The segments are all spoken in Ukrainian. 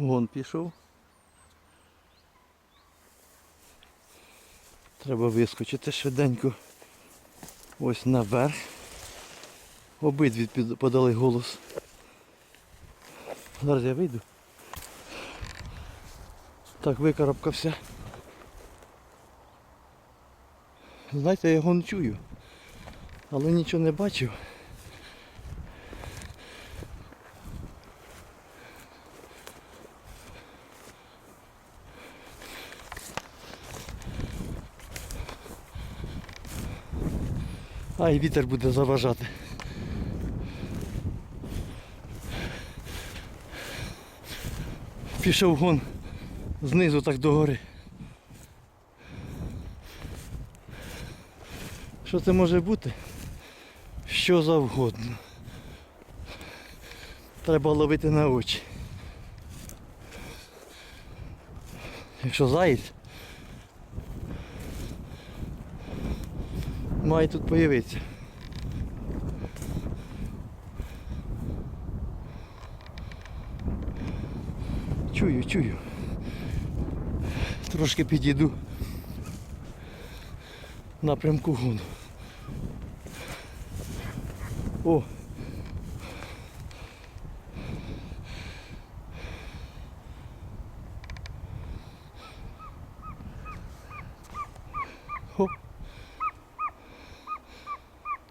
Гон пішов. Треба вискочити швиденько. Ось наверх. Обидві подали голос. Зараз я вийду. Так, викарабкався. Знаєте, я його не чую, але нічого не бачив. А і вітер буде заважати. Пішов гон знизу так догори. Що це може бути? Що завгодно. Треба ловити на очі. Якщо заєць, має тут появитися. Чую, чую. Трошки підійду напрямку гону. О!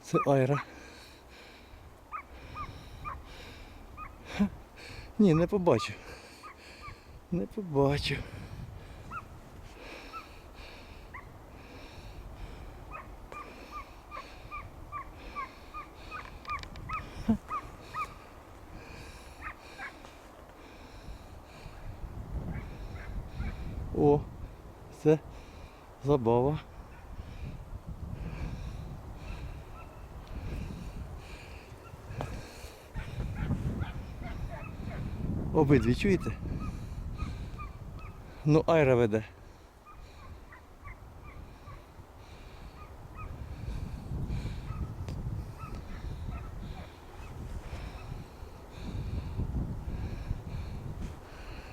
Це айра. Ні, не побачив. Не побачив. О, це забава. Обидві чуєте? Ну, айра веде.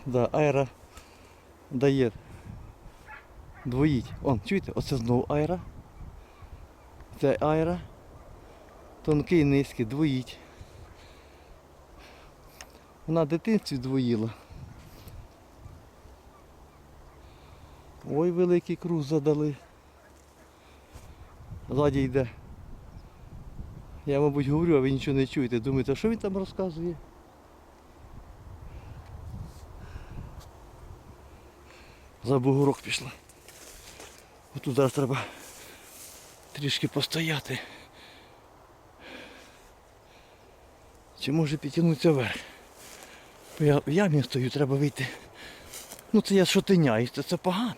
Да, айра дає. Двоїть. Он, чуєте? Оце знову айра. Це айра. Тонкий, низький, двоїть. Вона дитинці двоїла. Ой, великий круг задали. Ззаді йде. Я, мабуть, говорю, а ви нічого не чуєте. Думаєте, що він там розказує? За бугорок пішла. Отут зараз треба трішки постояти. Чи може підтягнутися вверх? Бо Я в стою, треба вийти. Ну це я шотиняюсь, це, це погано.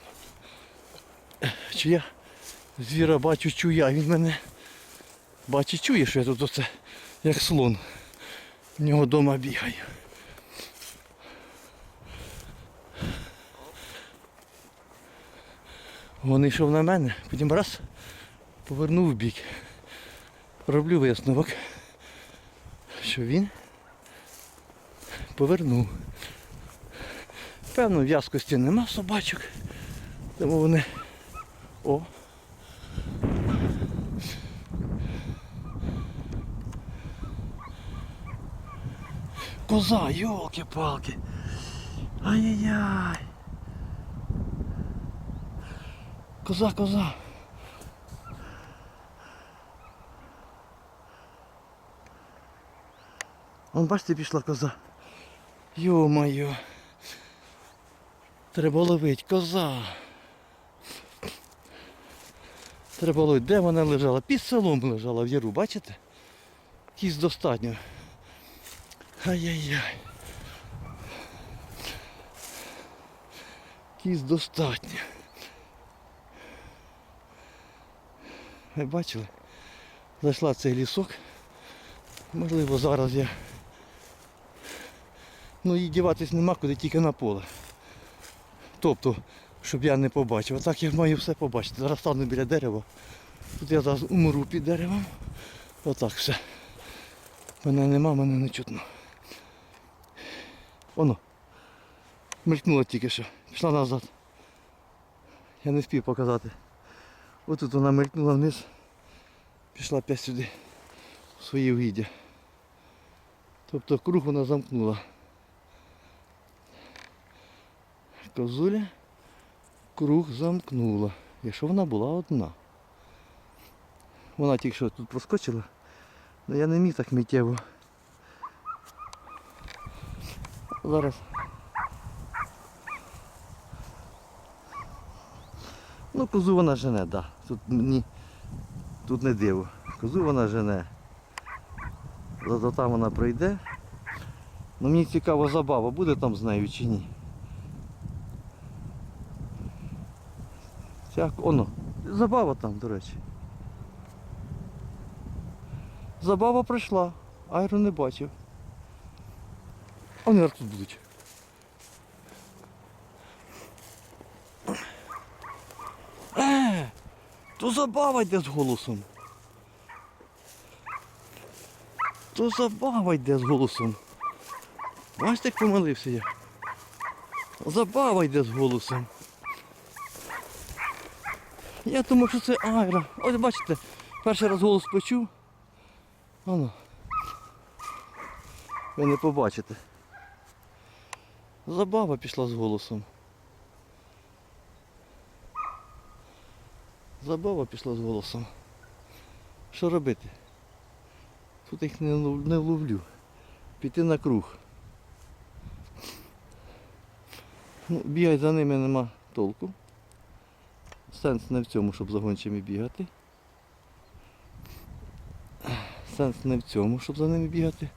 Чи я звіра бачу, чую, а він мене бачить, чує, що я тут оце як слон. В нього вдома бігаю. Вони йшов на мене, потім раз, повернув в бік. Роблю висновок, що він повернув. Певно, в'язкості нема собачок, тому вони... О! Коза, йолки-палки! Ай-яй-яй! Коза, коза. Вон бачите, пішла коза. Йо-моє. Треба ловити коза. Треба ловити. Де вона лежала? Під селом лежала в яру, бачите? Кіз достатньо. Ай-яй-яй. Кіз достатньо. Ви бачили? Зайшла цей лісок. Можливо, зараз я. Ну їй діватись нема куди тільки на поле. Тобто, щоб я не побачив. А так я маю все побачити. Зараз стану біля дерева. Тут я зараз умру під деревом. Отак все. Мене нема, мене не чутно. Воно. Мелькнула тільки що. Пішла назад. Я не спів показати. Отут вона мелькнула вниз. Пішла опять сюди. В свої угіддя. Тобто круг вона замкнула. Козуля круг замкнула. Якщо вона була одна. Вона тільки що тут проскочила. але я не міг так миттєво. Зараз. Ну, козу вона жене, так. Да. Тут. Тут не диво. Козу вона жене. Зато там вона пройде. Ну мені цікаво забава, буде там з нею чи ні. Ця, оно, забава там, до речі. Забава прийшла, Айру не бачив. А вони тут будуть. То забава йде з голосом. То забава йде з голосом. Бачите, як помилився я. Забава йде з голосом. Я думав, що це Айра. Ось бачите, перший раз голос почув. Ану. Ви не побачите. Забава пішла з голосом. Забава пішла з голосом. Що робити? Тут їх не, не вловлю. Піти на круг. Ну, бігати за ними нема толку. Сенс не в цьому, щоб за гончими бігати. Сенс не в цьому, щоб за ними бігати.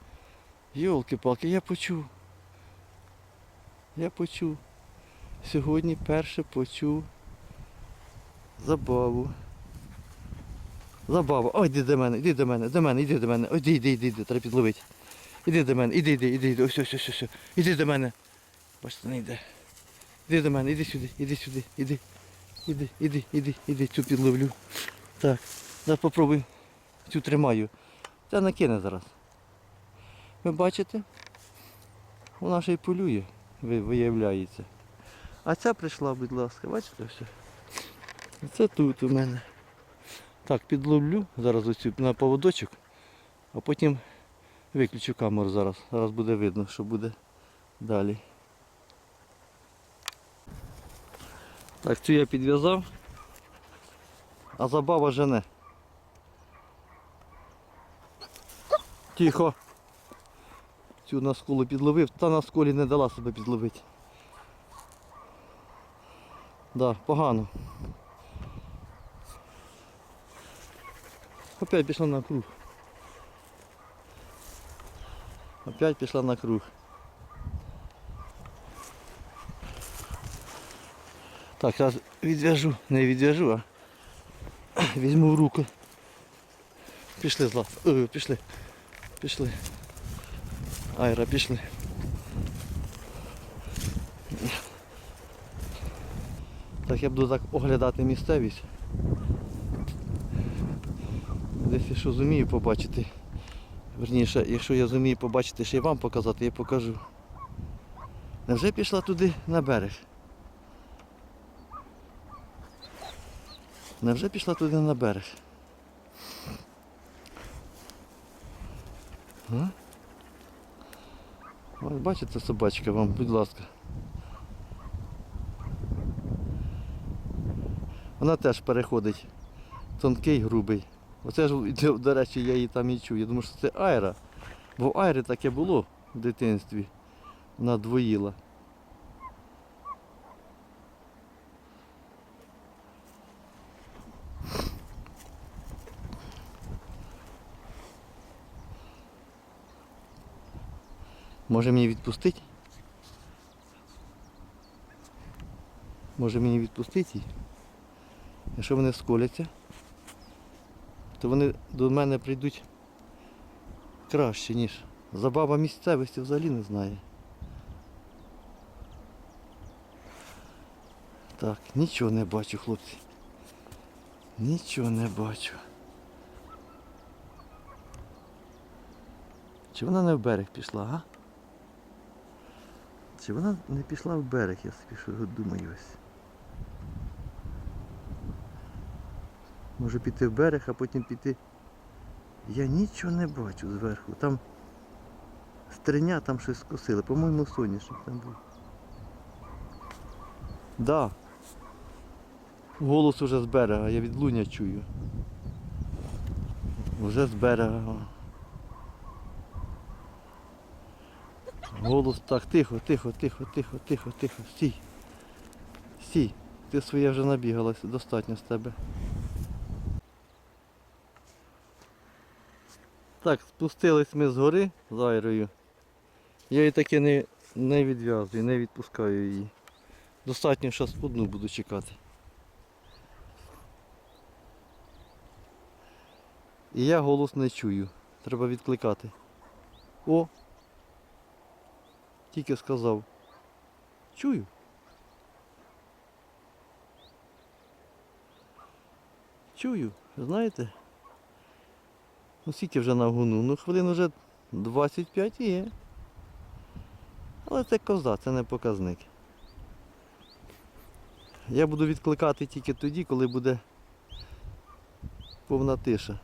Йолки-палки, я почув. Я почув. Сьогодні перше почув забаву. Забава. Ой, іди до мене, іди до мене, до мене, іди до мене. Ой, іди, іди, іди, треба підловити. Іди до мене, іди, іди, іди, іди. Ось, ось, ось, ось. Іди до мене. Бачите, не йде. Іди до мене, іди сюди, іди сюди, іди. Іди, іди, іди, іди, цю підловлю. Так, зараз попробуй. Цю тримаю. Та накине зараз. Ви бачите? Вона ще й полює, виявляється. А ця прийшла, будь ласка, бачите все? Це тут у мене. Так, підловлю зараз оцю на поводочок, а потім виключу камеру зараз. Зараз буде видно, що буде далі. Так, цю я підв'язав, а забава жене. Тихо. Цю на скулу підловив, та на сколі не дала себе підловити. Да, погано. Опять пішла на круг. Опять пішла на круг. Так, зараз відв'яжу, не відв'яжу, а візьму в руку. Пішли зла. Е, пішли. Пішли. Айра, пішли. Так, я буду так оглядати місцевість. Десь я що зумію побачити. Верніше, якщо я зумію побачити, ще й вам показати, я покажу. Невже пішла туди на берег? Невже пішла туди на берег? Ось бачите собачка вам, будь ласка. Вона теж переходить тонкий, грубий. Оце ж, до- речі, я її там і чую. Я думаю, що це айра. Бо в айри таке було в дитинстві. Вона двоїла. Може мені відпустити? Може мені відпустити? Якщо вони сколяться, то вони до мене прийдуть краще, ніж. Забава місцевості взагалі не знає. Так, нічого не бачу, хлопці. Нічого не бачу. Чи вона не в берег пішла, а? Чи вона не пішла в берег, я собі що думаю ось. Може піти в берег, а потім піти. Я нічого не бачу зверху. Там стриня, там щось скосили. По-моєму, соняшник там був. Да. Голос уже з берега, я від луня чую. Вже з берега. Голос так, тихо, тихо, тихо, тихо, тихо, тихо, стій. Стій. Ти своє вже набігалась, достатньо з тебе. Так, спустились ми з гори з Айрою. Я її таки не, не відв'язую, не відпускаю її. Достатньо зараз одну буду чекати. І я голос не чую. Треба відкликати. О! Тільки сказав. Чую. Чую, знаєте? Ну скільки вже на гуну? Ну хвилин вже 25 є. Але це коза, це не показник. Я буду відкликати тільки тоді, коли буде повна тиша.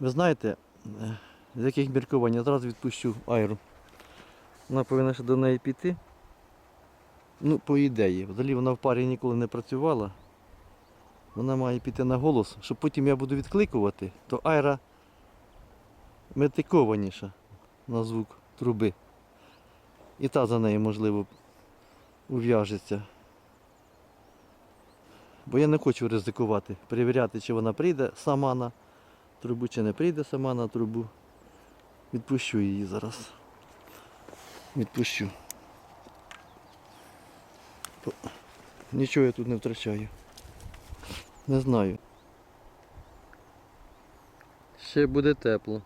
Ви знаєте, е, з яких міркувань я зараз відпущу Айру. Вона повинна ще до неї піти. Ну, по ідеї. Взагалі вона в парі ніколи не працювала. Вона має піти на голос, щоб потім я буду відкликувати, то Айра метикованіша на звук труби. І та за нею, можливо, ув'яжеться. Бо я не хочу ризикувати, перевіряти, чи вона прийде сама на трубу, чи не прийде сама на трубу. Відпущу її зараз. Відпущу. Нічого я тут не втрачаю. Не знаю. Ще буде тепло.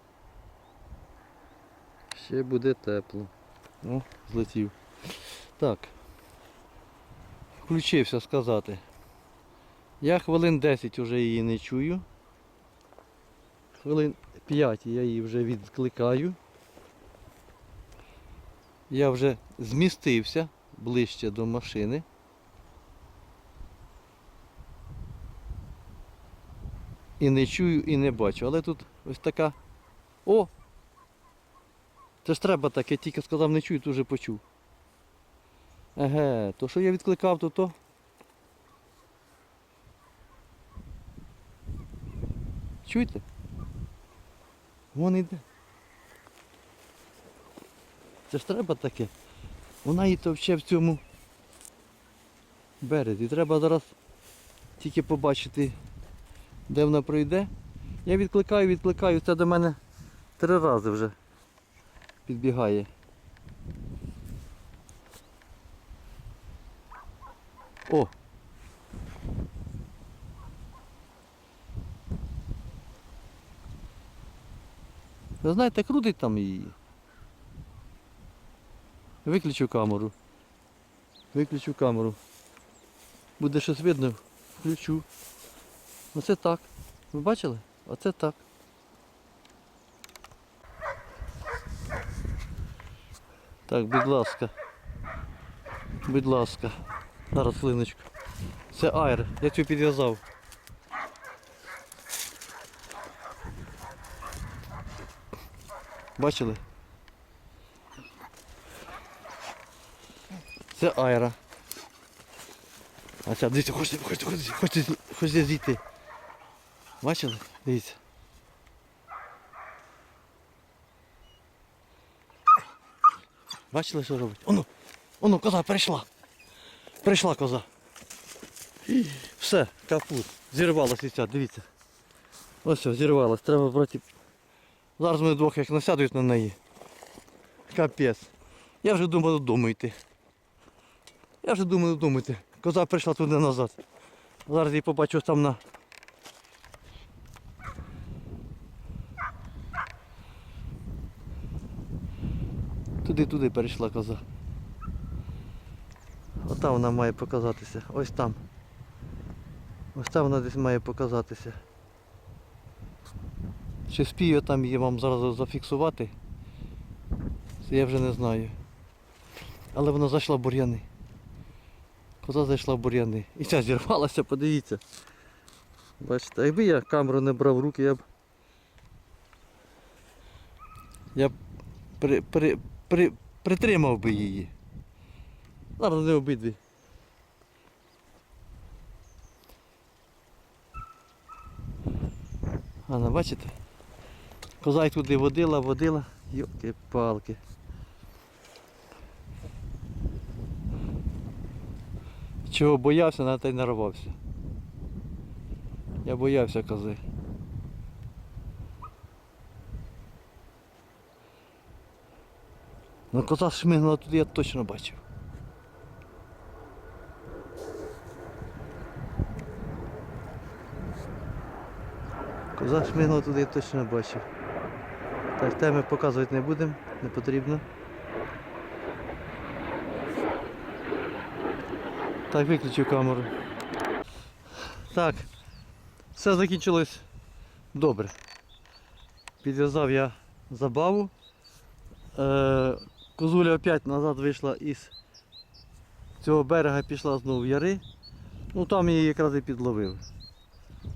Ще буде тепло. О, злетів. Так. Включився сказати. Я хвилин 10 вже її не чую. Хвилин 5 я її вже відкликаю. Я вже змістився ближче до машини. І не чую, і не бачу. Але тут ось така. О! Це ж треба так, я тільки сказав не чую, то вже почув. Еге, то що я відкликав, то то. Чуєте? Вон іде. Це ж треба таке. Вона і товче в цьому березі. Треба зараз тільки побачити, де вона пройде. Я відкликаю, відкликаю, це до мене три рази вже підбігає. О! Ви знаєте, крутить там її. Виключу камеру. Виключу камеру. Буде щось видно, включу. Оце так. Ви бачили? Оце так. Так, будь ласка. Будь ласка. Зараз хвилиночку. Це аер, я цю підв'язав. Бачили? Це аера. А ця, дивіться, хочете, хочете, хочете, хочете, хочете зійти. Бачили? Дивіться. Бачили, що робить? Оно, оно, коза прийшла. Прийшла коза. Все, капут. Зірвалася ця, дивіться. Ось все, зірвалась. Треба брати. Зараз ми двох як насядуть на неї. Капець. Я вже думав додому йти. Я вже думаю додому. Коза прийшла туди назад. Зараз її побачу там на. Туди-туди перейшла коза. Ота вона має показатися. Ось там. Ось там вона десь має показатися. Чи спію там її вам зараз зафіксувати? Це я вже не знаю. Але вона зайшла в бур'яни. Коза зайшла в бур'яни. І ця зірвалася, подивіться. Бачите, якби я камеру не брав в руки, я б. Я б при, при, при, притримав би її. Зараз не обидві. Ана, бачите? Коза й туди водила, водила. Йоки-палки. Чого боявся, на те й нарвався. Я боявся кози. Ну коза шмигнула туди, я точно бачив. Коза шмигнула туди, я точно бачив. Так, теми показувати не будемо, не потрібно. Так, виключив камеру. Так, все закінчилось добре. Підв'язав я забаву. Е, козуля опять назад вийшла із цього берега, пішла знову в яри. Ну там її якраз і підловив.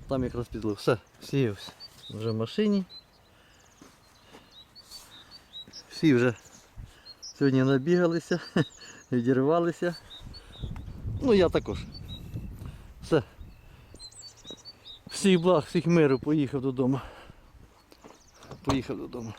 Там якраз підловив. Все, сіявся. Вже в машині. Всі вже сьогодні набігалися, відірвалися. Ну я також. Все. Всіх благ, всіх миру, поїхав додому. Поїхав додому.